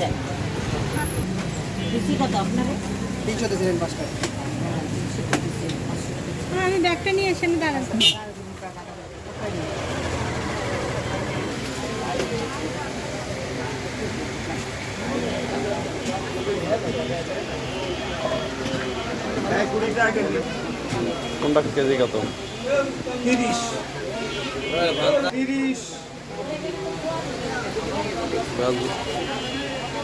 দেন। বেশি কত আপনারে তিনশো দিয়েছিলেন পাঁচটা হ্যাঁ, আমি ব্যাগটা নিয়ে এসে দাঁড়ান। কোনটা কেজি কত? তিরিশ। তিরিশ।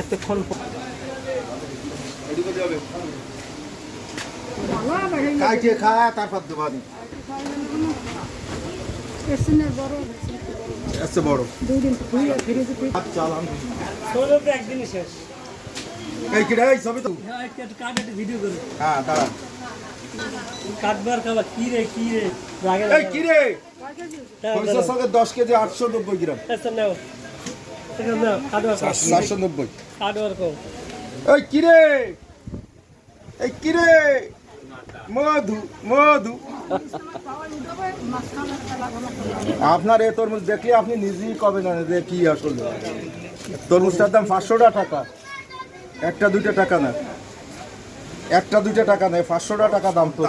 এতক্ষণ কাইটে খা তারপর দেবানি পেছনের এসে বড়। দুই দিন ঘুরিয়ে ফিরে যেতে হাত চালান একদিনই শেষ। এই কিরে এই সবই তো। কাট একটা ভিডিও করো। হ্যাঁ দাঁড়া। কাটবার খাবার কি রে কি রে? এই কিরে সরিষার সঙ্গে দশ কেজি আটশো নব্বই গ্রাম। নাও এখানে নাও কাটবার চারশো নব্বই। এই কিরে? এই কিরে? মধু মধু। আপনার এই তরমুজ দেখলে আপনি নিজেই কবে জানেন যে কি আসলে? তরমুজটার দাম পাঁচশো টাকা। একটা দুইটা টাকা না। একটা দুইটা টাকা নেই পাঁচশো টাকা দাম তো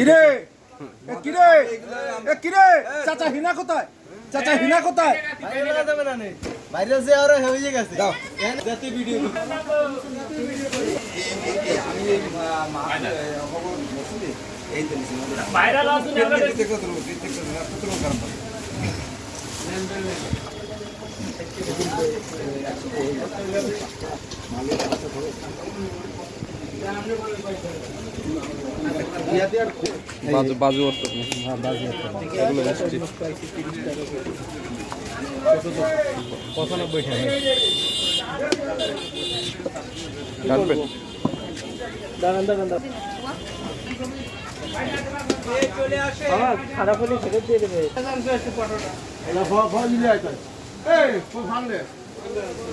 কিরে? কিরে? এ কিরে? চাচা হিনা কোথায়? চাচা হিনা কোথায়? বাইরে যে আরও হয়ে গেছে। যাতে ভিডিও। ভাইরাল আছে বাজু বাজু অর্থ এগুলো মিষ্টি কাটবেন দাঁড়ান দাঁড়ান দাঁড়ান। আমার খারাপ হলে ফেরত দিয়ে দেবে।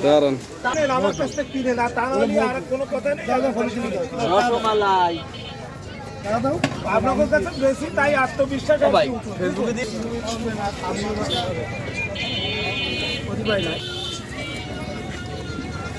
দাঁড়ান। আমার কাছ থেকে কিনে না তা নাহলে আর কোনো কথা নেই। রসমালাই। আপনাদের কাছে বেশি তাই আত্মবিশ্বাস ফেসবুকে দিয়ে